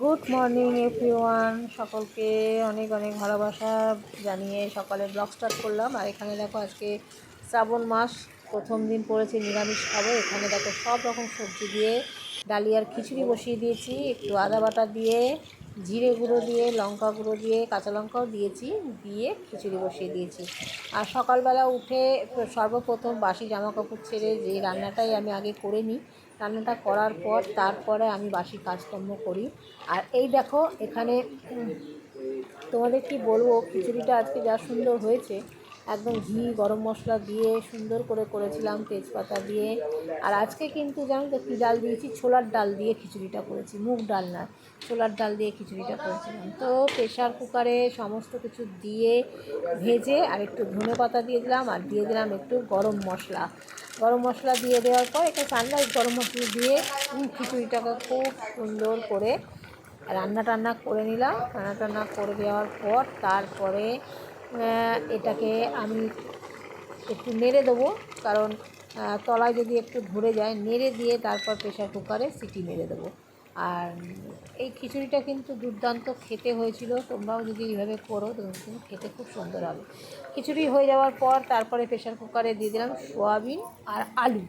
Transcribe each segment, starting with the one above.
Good morning everyone সকলকে অনেক অনেক ভালোবাসা জানিয়ে সকালে ব্লগ স্টার্ট করলাম। আর এখানে দেখো আজকে শ্রাবণ মাস, প্রথম দিন পড়েছে, নিরামিষ খাব। এখানে দেখো সব রকম সবজি দিয়ে ডালিয়ার খিচুড়ি বসিয়ে দিয়েছি। একটু আদা বাটা দিয়ে, জিরে গুঁড়ো দিয়ে, লঙ্কা গুঁড়ো দিয়ে, কাঁচা লঙ্কাও দিয়েছি, দিয়ে খিচুড়ি বসিয়ে দিয়েছি। আর সকালবেলা উঠে সর্বপ্রথম বাসি জামা কাপড় ছেড়ে যে রান্নাটাই আমি আগে করে নিই রান্নাটা করার পর তারপরে আমি বাসি কাজকর্ম করি। আর এই দেখো, এখানে তোমাদের কি বলব, খিচুড়িটা আজকে যা সুন্দর হয়েছে। একদম ঘি, গরম মশলা দিয়ে সুন্দর করে করেছিলাম, তেজপাতা দিয়ে। আর আজকে কিন্তু জানো তো কী ডাল দিয়েছি? ছোলার ডাল দিয়ে খিচুড়িটা করেছি, মুগ ডাল না, ছোলার ডাল দিয়ে খিচুড়িটা করেছিলাম। তো প্রেশার কুকারে সমস্ত কিছু দিয়ে ভেজে আর একটু ধনে পাতা দিয়ে দিলাম আর দিয়ে দিলাম একটু গরম মশলা। গরম মশলা দিয়ে দেওয়ার পর একটা সানরাইজ গরম মশলা দিয়ে খিচুড়িটাকে খুব সুন্দর করে রান্না টান্না করে নিলাম। রান্না টান্না করে দেওয়ার পর তারপরে এটাকে আমি একটু নেড়ে দেবো, কারণ তলায় যদি একটু ধরে যায়, নেড়ে দিয়ে তারপর প্রেশার কুকারে সিটি মেরে দেবো। আর এই খিচুড়িটা কিন্তু দুর্দান্ত খেতে হয়েছিল, তোমরাও যদি এইভাবে করো কিন্তু খেতে খুব সুন্দর হবে। খিচুড়ি হয়ে যাওয়ার পর তারপরে প্রেশার কুকারে দিয়ে দিলাম সোয়াবিন আর আলু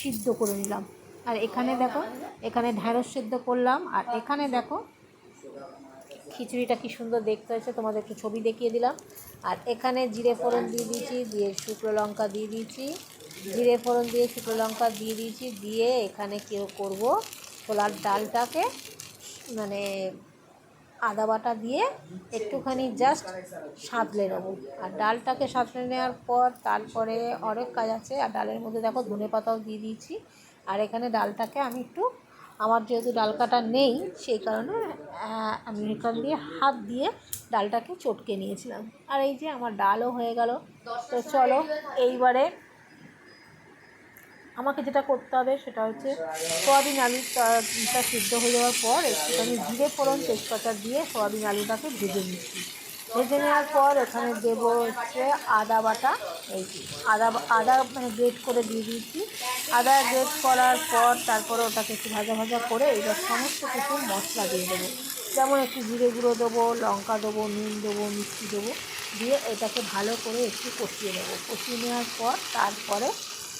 সিদ্ধ করে নিলাম। আর এখানে দেখো, এখানে ঢ্যাঁড়স সিদ্ধ করলাম, আর এখানে দেখো খিচুড়িটা কি সুন্দর দেখতে হয়েছে, তোমাদের একটু ছবি দেখিয়ে দিলাম। আর এখানে জিরে ফোড়ন দিয়ে দিয়েছি, দিয়ে শুকনো লঙ্কা দিয়ে দিয়েছি। জিরে ফোড়ন দিয়ে শুকনো লঙ্কা দিয়ে দিয়েছি, দিয়ে এখানে কেউ করব, ছোলার ডালটাকে মানে আদা বাটা দিয়ে একটুখানি জাস্ট সাঁতলে নেব। আর ডালটাকে সাঁতলে নেওয়ার পর তারপরে অনেক কাজ আছে। আর ডালের মধ্যে দেখো ধনে পাতাও দিয়ে দিয়েছি। আর এখানে ডালটাকে আমি একটু আমার যেহেতু ডাল কাটা নেই, সেই কারণে আমি এখান দিয়ে হাত দিয়ে ডালটাকে চটকে নিয়েছিলাম। আর এই যে আমার ডালও হয়ে গেল। তো চলো, এইবারে আমাকে যেটা করতে হবে সেটা হচ্ছে সোয়াবিন আলুটা সিদ্ধ হয়ে যাওয়ার পর একটুখানি জিরে ফোড়ন, তেজপাতা দিয়ে সোয়াবিন আলুটাকে ভেজে নিচ্ছি। ভেজে নেওয়ার পর এখানে দেবো হচ্ছে আদা বাটা, এই আদা আদা মানে গ্রেট করে দিয়ে দিয়েছি। আদা গ্রেট করার পর তারপরে ওটাকে একটু ভাজা ভাজা করে এবার সমস্ত কিছু মশলা দিয়ে দেবো। যেমন একটু জিরে গুঁড়ো দেবো, লঙ্কা দেবো, নুন দেবো, মিষ্টি দেবো, দিয়ে এটাকে ভালো করে একটু কষিয়ে নেব। কষিয়ে নেওয়ার পর তারপরে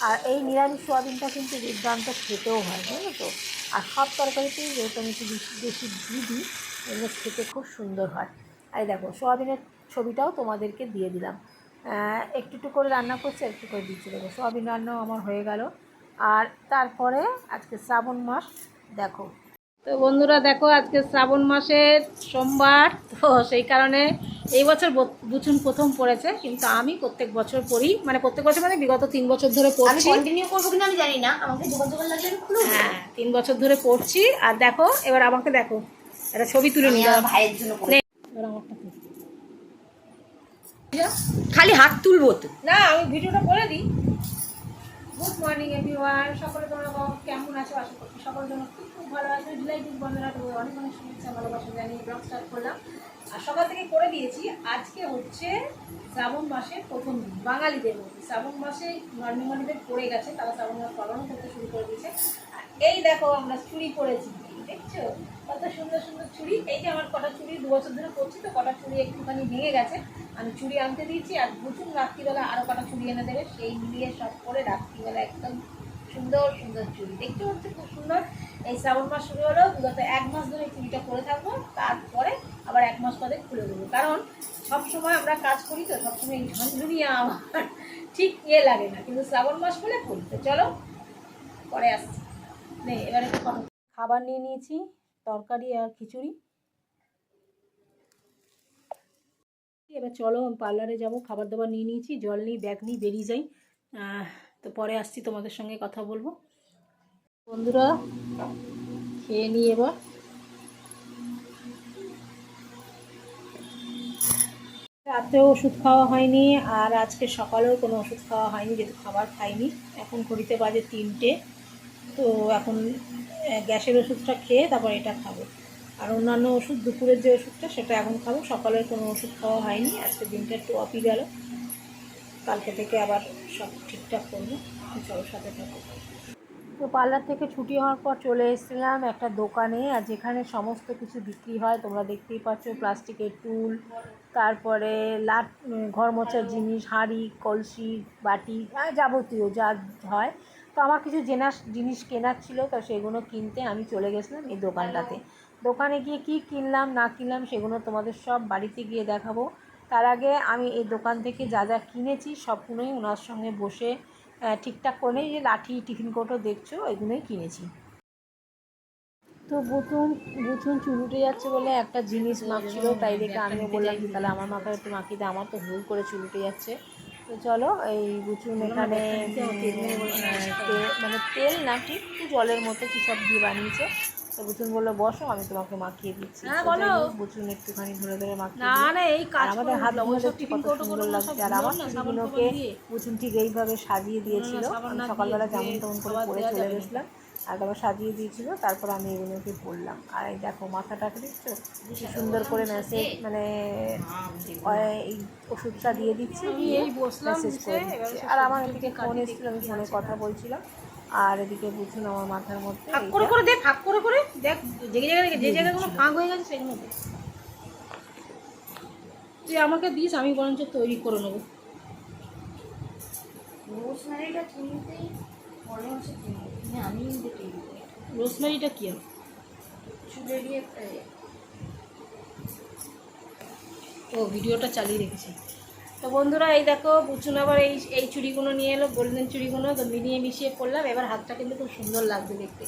আর এই নিরামিষ সোয়াবিনটা কিন্তু দুর্দান্ত খেতেও হয়, জানো তো? আর সব তরকারিতেই যেহেতু আমি একটু বেশি বেশি দিই, এগুলো খেতে খুব সুন্দর হয়। আর এই দেখো সোয়াবিনের ছবিটাও তোমাদেরকে দিয়ে দিলাম। একটু একটু করে রান্না করছে একটু করে দিচ্ছি। দেখো সোয়াবিন রান্নাও আমার হয়ে গেল। আর তারপরে আজকে শ্রাবণ মাস দেখো। তো বন্ধুরা দেখো আজকে শ্রাবণ মাসের সোমবার। তো সেই কারণে এই বছর বুচুন প্রথম পড়েছে কিন্তু আমি প্রত্যেক বছর পড়ি। মানে প্রত্যেক বছর মানে বিগত তিন বছর ধরে পড়ছি। কন্টিনিউ করব কিনা আমি জানি না। আমাকে দোকান দোকান লাগলে হ্যাঁ তিন বছর ধরে পড়ছি। আর দেখো এবার আমাকে দেখো একটা ছবি তুলে নিয়ে ভাইয়ের জন্য খালি হাত তুলবো তো। না, আমি ভিডিওটা বলে দিই। গুড মর্নিং এভরিওয়ান সকলে তোমরা কেমন আছো? আশা করছি সকলের জন্য খুব খুব ভালো আছে। জুলাই দিন বন্ধুরা তোমাদের অনেক অনেক শুভেচ্ছা, ভালোবাসা জানিয়ে ব্লগ স্টার্ট করলাম। আর সকাল থেকে করে দিয়েছি। আজকে হচ্ছে শ্রাবণ মাসের প্রথম দিন, বাঙালিদের মধ্যে। শ্রাবণ মাসে নর্মালিদের পড়ে গেছে, তারা শ্রাবণ মাস পালন করতে শুরু করে দিয়েছে। আর এই দেখো, আমরা চুরি করেছি। দেখছ? কত সুন্দর সুন্দর চুড়ি, এই যে আমার কটা চুড়ি দু বছর ধরে পরছি, তো কটা চুড়ি একটুখানি ভেঙে গেছে। আমি চুড়ি আনতে দিয়েছি আর বুঝুন রাত্রিবেলা আরও কটা চুড়ি এনে দেবে, সেই মিলিয়ে সব করে রাত্রিবেলা একদম সুন্দর সুন্দর চুড়ি। দেখতে হচ্ছে খুব সুন্দর। এই শ্রাবণ মাস শুরু হলো, বিগত এক মাস ধরে চুড়িটা করে থাকব, তারপরে আবার এক মাস পরে খুলে দেবো। কারণ সব সময় আমরা কাজ করি তো, সবসময় এই ঝনঝনিয়া আমার ঠিক ইয়ে লাগে না। কিন্তু শ্রাবণ মাস বলে করি তো চলো, পরে আসছি। নে, এবারে খাবার নিয়ে নিয়েছি। তরকারি আর খিচুড়ি। এবার চলো পার্লারে যাব খাবার দাবার নিয়ে নিয়েছি, জল নিই ব্যাগ নিই বেরিয়ে যাই। তো পরে আসছি তোমাদের সঙ্গে কথা বলব। বন্ধুরা, খেয়ে নিই এবার। রাতেও ওষুধ খাওয়া হয়নি, আর আজকে সকালেও কোনো ওষুধ খাওয়া হয়নি, যেহেতু খাবার খাইনি। এখন ঘড়িতে বাজে তিনটে। তো এখন গ্যাসের ওষুধটা খেয়ে তারপর এটা খাব। আর অন্যান্য ওষুধ, দুপুরের যে ওষুধটা, সেটা এখন খাব। সকালের কোনো ওষুধ খাওয়া হয়নি, আজকে দিনটা একটু অপি গেল। কালকে থেকে আবার সব ঠিকঠাক করব। চলো সাথে থাকো। তো পার্লার থেকে ছুটি হওয়ার পর চলে এসেছিলাম একটা দোকানে, আর যেখানে সমস্ত কিছু বিক্রি হয়, তোমরা দেখতেই পাচ্ছ, প্লাস্টিকের টুল, তারপরে লাট ঘর মোছার জিনিস, হাঁড়ি, কলসি, বাটি যাবতীয় যা হয়। তো আমার কিছু জেনার জিনিস কেনার ছিল, তো সেগুলো কিনতে আমি চলে গেছিলাম এই দোকানটাতে। দোকানে গিয়ে কি কিনলাম, না কিনলাম সেগুলো তোমাদের সব বাড়িতে গিয়ে দেখাবো। তার আগে আমি এই দোকান থেকে যা যা কিনেছি সবগুলোই ওনার সঙ্গে বসে ঠিকঠাক করে যে লাঠি, টিফিন কোটও দেখছ, এগুলোই কিনেছি। তো বুতুন বুতুন চুল উঠে যাচ্ছে বলে একটা জিনিস মাখছিল তাই দেখে আমিও বললাম তাহলে আমার মাথায় একটু মাখিয়ে আমার তো ভুল করে চুল উঠে যাচ্ছে। তো চলো এই বুচুন এখানে মানে তেল না ঠিক একটু জলের মতো কি সব দিয়ে বানিয়েছে? তো বুচুন বলল বসো আমি তোমাকে মাখিয়ে দিচ্ছি। হ্যাঁ, বলো। বুচুন একটুখানি ধরে ধরে মাখিয়ে না না এই কাজ আমাদের হাত কত সুন্দর লাগছে আর আমার। বুচুন ঠিক এইভাবে সাজিয়ে দিয়েছিল। সকালবেলা যেমন তেমন করে চলে গেছিলাম আর তারপর সাজিয়ে দিয়েছিল তারপর আমি এগুলোকে পরলাম আর এই দেখো মাথাটাকে দেখছ? কি সুন্দর করে মেসেজ মানে এই ওষুধটা দিয়ে দিচ্ছে দিয়ে মেসেজ করে দিচ্ছে। আর আমার এদিকে ফোন এসেছিল আমি ফোনে কথা বলছিলাম। আর এদিকে বুঝুন আমার মাথার মধ্যে ফাঁক করে করে দে ফাঁক করে করে দেখ যে জায়গায় যে জায়গাগুলো ফাঁক হয়ে গেছে সেগুলো দে তুই আমাকে দিস আমি বরঞ্চ তৈরি করে নেব। রোজমেরিটা কিনতেই মনে হচ্ছে কিনবো। কিনে আমি নিজে তৈরি রোজমেরিটা কি দিয়ে ও ভিডিওটা চালিয়ে রেখেছি। তো বন্ধুরা এই দেখো বুচুন আবার এই এই চুড়িগুলো নিয়ে এলো গোল্ডেন চুড়িগুলো তো মিলিয়ে মিশিয়ে পরলাম এবার হাতটা কিন্তু খুব সুন্দর লাগবে দেখতে।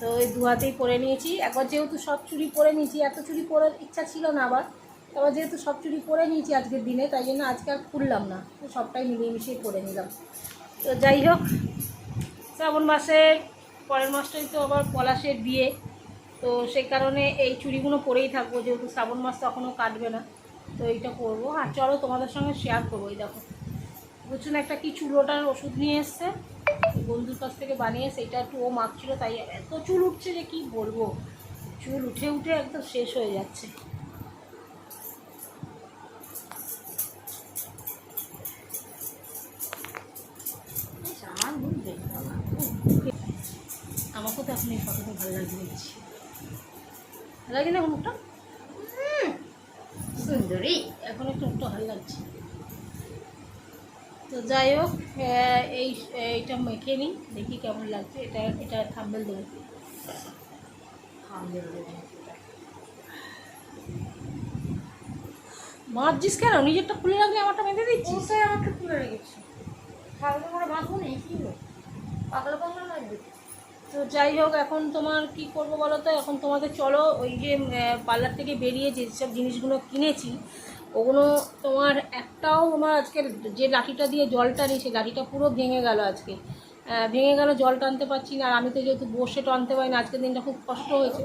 তো এই দু হাতেই পরে নিয়েছি। একবার যেহেতু সব চুড়ি পরে নিয়েছি এত চুড়ি পরার ইচ্ছা ছিল না আবার। আবার যেহেতু সব চুড়ি পরে নিয়েছি আজকের দিনে তাই জন্য আজকে আর খুললাম না। তো সবটাই মিলিয়ে মিশিয়ে পরে নিলাম। তো যাই হোক শ্রাবণ মাসের পরের মাসটাই তো আবার পলাশের বিয়ে। তো সেই কারণে এই চুড়িগুলো পরেই থাকব, যেহেতু শ্রাবণ মাস তখনও কাটবে না। তো এইটা করব আর চলো তোমাদের সঙ্গে শেয়ার করব এই দেখো। বুঝছেন একটা কি চুলোটার ওষুধ নিয়ে এসছে। বন্ধুর কাছ থেকে বানিয়ে সেইটা একটু ও মাখছিল, তাই এত চুল উঠছে যে কি বলব? চুল উঠে উঠে একদম শেষ হয়ে যাচ্ছে। আমাকেও তো এখন এই ফটোটা ভালো লাগছে দেখছি ভালো লাগে না মুখটা? সুন্দরী। এখন একটু মুখটা ভালো লাগছে। তো যাই হোক এই এইটা মেখে নিই দেখি কেমন লাগছে। এটা এটা থাম্বেল দেবো। দেবে। মারছিস কেন? নিজেরটা খুলে রাখলে আমারটা বেঁধে দিচ্ছিস? ওটাই আমাকে তুলে রেখেছি? খাওয়া করে বাঁধবো না কি হলো পাগলা পাগলা লাগবে। তো যাই হোক, এখন তোমার কি করব বলো তো? এখন তোমাদের চলো, ওই যে পার্লার থেকে বেরিয়ে যেসব জিনিসগুলো কিনেছি, ওগুলো তোমার একটাও আমার আজকে যে লাঠিটা দিয়ে জলটা নিই সেই লাঠিটা পুরো ভেঙে গেল আজকে। ভেঙে গেল, জল টানতে পারছি না, আর আমি তো যেহেতু বসে টানতে পারি না, আজকের দিনটা খুব কষ্ট হয়েছে।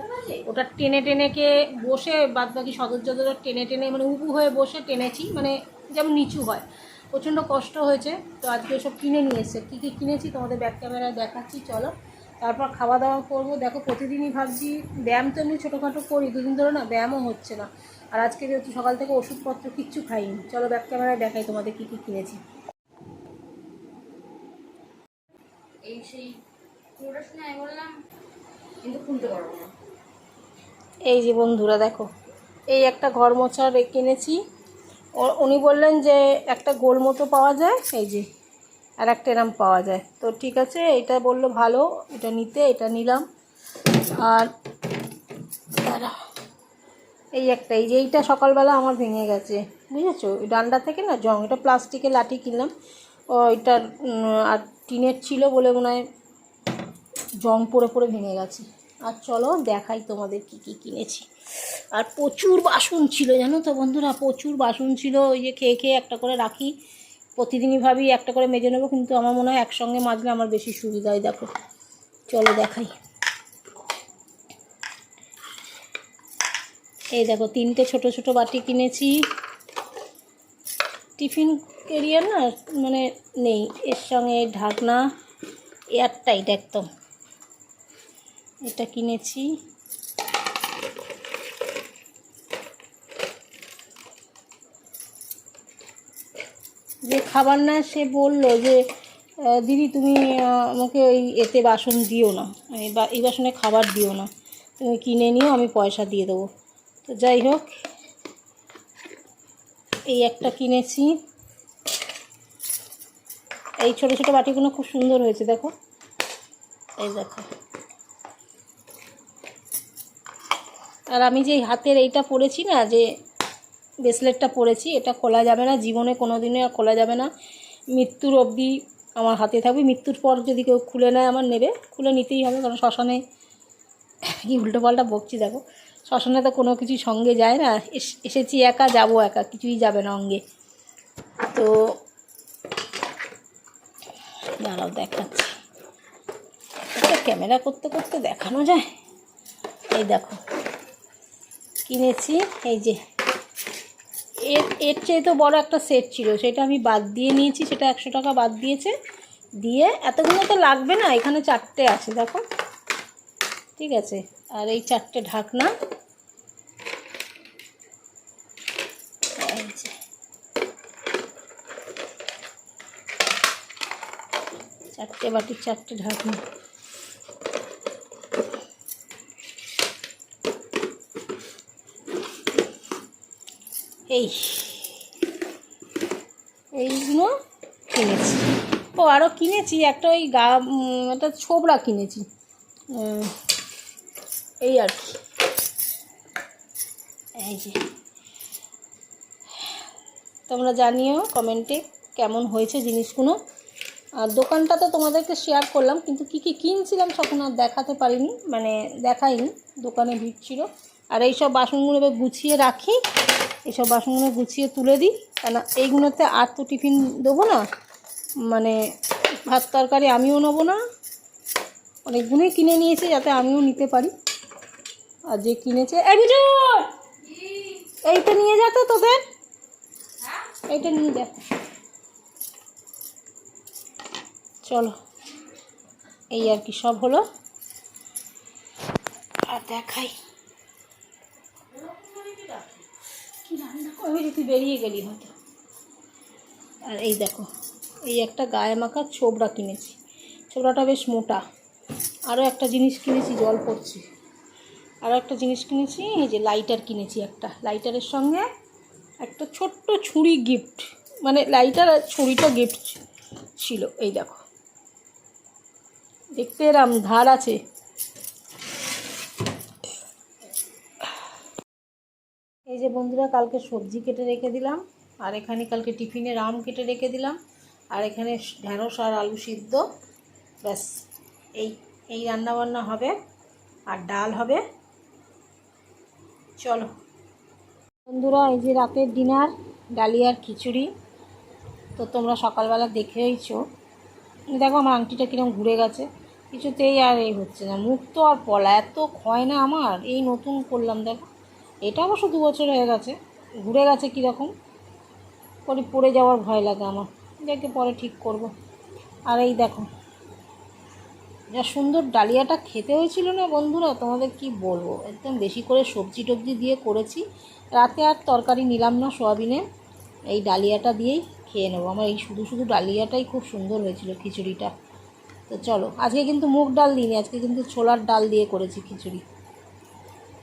ওটা টেনে টেনে কে বসে বাদ বাকি সদস্য টেনে টেনে মানে উবু হয়ে বসে টেনেছি মানে যেমন নিচু হয়। প্রচণ্ড কষ্ট হয়েছে, তো আজকে সব কিনে নিয়ে এসছে। কী কী কিনেছি তোমাদের ব্যাক ক্যামেরায় দেখাচ্ছি, চলো। তারপর খাওয়া দাওয়া করব। দেখো প্রতিদিনই ভাবছি ব্যায়াম তো এমনি ছোটোখাটো করি দুদিন ধরে না ব্যায়ামও হচ্ছে না। আর আজকে যেহেতু সকাল থেকে ওষুধপত্র কিচ্ছু খাইনি চলো ব্যাক ক্যামেরায় দেখাই তোমাদের কী কী কিনেছি। এই সেই পুরোটা শুনে আমি বললাম কিন্তু খুলতে পারব না। এই যে বন্ধুরা দেখো এই একটা ঘর মোছার কিনেছি। উনি বললেন যে একটা গোল মতো পাওয়া যায় এই যে। আর একটা এরম পাওয়া যায়। তো ঠিক আছে, এটা বলল ভালো, এটা নিতে, এটা নিলাম। আর এই একটা, এই যে এইটা সকালবেলা আমার ভেঙে গেছে, বুঝেছ? ওই ডান্ডা থেকে না জং, এটা প্লাস্টিকের লাঠি কিনলাম। ও, এটার আর টিনের ছিল বলে মনে হয় জং পড়ে পড়ে ভেঙে গেছে। আর চলো দেখাই তোমাদের কি কি কিনেছি। আর প্রচুর বাসন ছিল, জানো তো বন্ধুরা? প্রচুর বাসন ছিল, ওই যে খেয়ে খেয়ে একটা করে রাখি। প্রতিদিনই ভাবি একটা করে মেজে নেব, কিন্তু আমার মনে হয় একসঙ্গে মাজলে আমার বেশি সুবিধা হয়, দেখো। চলো দেখাই। এই দেখো, তিনটে ছোট ছোট বাটি কিনেছি। টিফিন কেরিয়ার না মানে নেই, এর সঙ্গে ঢাকনা, এয়ারটাইট একদম। এটা কিনেছি। যে খাবার না, সে বলল যে দিদি তুমি আমাকে ওই এতে বাসন দিও না। এই বাসনে খাবার দিও না। তুমি কিনে নিও, আমি পয়সা দিয়ে দেবো। তো যাই হোক, এই একটা কিনেছি। এই ছোটো ছোটো বাটিগুলো খুব সুন্দর হয়েছে, দেখো। এই দেখো। আর আমি যে হাতের এইটা পরেছি না, যে ব্রেসলেটটা পরেছি, এটা খোলা যাবে না, জীবনে কোনো দিনে আর খোলা যাবে না। মৃত্যুর অবধি আমার হাতে থাকবে, মৃত্যুর পর যদি কেউ খুলে নেয় আমার নেবে, খুলে নিতেই হবে, কারণ শ্মশানে কি উল্টো পাল্টা বকছি, দেখো। শ্মশানে তো কোনো কিছু সঙ্গে যায় না, এস- এসেছি একা, যাব একা, কিছুই যাবে না অঙ্গে। তো দাঁড়াও, দেখাচ্ছি। একটা ক্যামেরা করতে করতে দেখানো যায়? এই দেখো, কিনেছি, এই যে এর এর চেয়ে তো বড় একটা সেট ছিল। সেটা আমি বাদ দিয়ে নিয়েছি, সেটা একশো টাকা বাদ দিয়েছে। দিয়ে এতগুলো তো লাগবে না, এখানে চারটে আছে, দেখো। ঠিক আছে, আর এই চারটে ঢাকনা। চারটে বাটির চারটে ঢাকনা। এই, এইগুলো কিনেছি। ও আরও কিনেছি, একটা ওই গা একটা ছোবড়া কিনেছি। এই আর কি। এই যে। তোমরা জানিও কমেন্টে কেমন হয়েছে জিনিসগুলো। আর দোকানটা তো তোমাদেরকে শেয়ার করলাম, কিন্তু কি কি কিনছিলাম তখন আর দেখাতে পারিনি মানে দেখাইনি, দোকানে ভিড় ছিল। আর এইসব বাসনগুলো এবার গুছিয়ে রাখি। এইসব বাসনগুলো গুছিয়ে তুলে দিই। কেন এইগুলোতে আর তো টিফিন দেবো না। মানে ভাত তরকারি আমিও নেব না। অনেকগুলোই কিনে নিয়েছে যাতে আমিও নিতে পারি। আর যে কিনেছে, এই এইটা নিয়ে যা তো তোদের এইটা নিয়ে যা। চলো, এই আর কি সব হলো। আর দেখাই কি রান্না করবি তুই বেরিয়ে গেলি হয়তো আর এই দেখো, এই একটা গায়ে মাখা ছোবড়া কিনেছি। ছোবড়াটা বেশ মোটা। আরও একটা জিনিস কিনেছি, জল পড়ছে। আরও একটা জিনিস কিনেছি, এই যে লাইটার কিনেছি একটা। লাইটারের সঙ্গে একটা ছোট্ট ছুরি গিফট মানে লাইটার আর ছুরিটা গিফট ছিল। এই দেখো। দেখতে এরাম, ধার আছে। এই যে বন্ধুরা, কালকে সবজি কেটে রেখে দিলাম, আর এখানে কালকে টিফিনে আম কেটে রেখে দিলাম, আর এখানে ঢ্যাঁড়স আর আলু সিদ্ধ। ব্যাস, এই এই রান্নাবান্না হবে, আর ডাল হবে। চলো। বন্ধুরা, এই যে রাতের ডিনার ডালিয়ার খিচুড়ি। তো তোমরা সকালবেলা দেখেইছো। দেখো, আমার আংটিটা কিরম ঘুরে গেছে। কিছুতেই আর এই হচ্ছে না। মুখ তো আর পলা, এত ক্ষয় না আমার। এই নতুন করলাম, দেখো। এটা অবশ্য দু বছর হয়ে গেছে। ঘুরে গেছে কীরকম? পরে পড়ে যাওয়ার ভয় লাগে আমার। দেখে পরে ঠিক করব। আর এই দেখো। যা সুন্দর ডালিয়াটা খেতে হয়েছিল না বন্ধুরা, তোমাদের কি বলব? একদম বেশি করে সবজি টবজি দিয়ে করেছি। রাতে আর তরকারি নিলাম না সোয়াবিনে। এই ডালিয়াটা দিয়েই খেয়ে নেব। আমার এই শুধু শুধু ডালিয়াটাই খুব সুন্দর হয়েছিল খিচুড়িটা। তো চলো, আজকে কিন্তু মুগ ডাল দিইনি, আজকে কিন্তু ছোলার ডাল দিয়ে করেছি খিচুড়ি।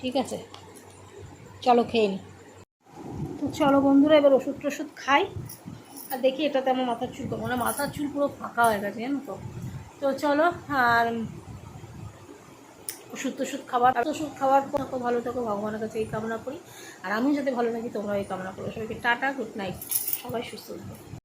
ঠিক আছে? চলো খেয়ে নি। তো চলো বন্ধুরা, এবার ওষুধ টষুধ খাই। আর দেখি এটাতে আমার মাথার চুল করব মানে মাথার চুল পুরো ফাঁকা হয়ে গেছে, জানো তো। তো চলো, আর ওষুধ টষুধ খাবার ওষুধ খাওয়ার পর ভালো থাকো, ভগবানের কাছে এই কামনা করি। আর আমিও যাতে ভালো থাকি, তোমরাও এই কামনা করো। সবাইকে টাটা গুড নাইট সবাই সুস্থ থাকো।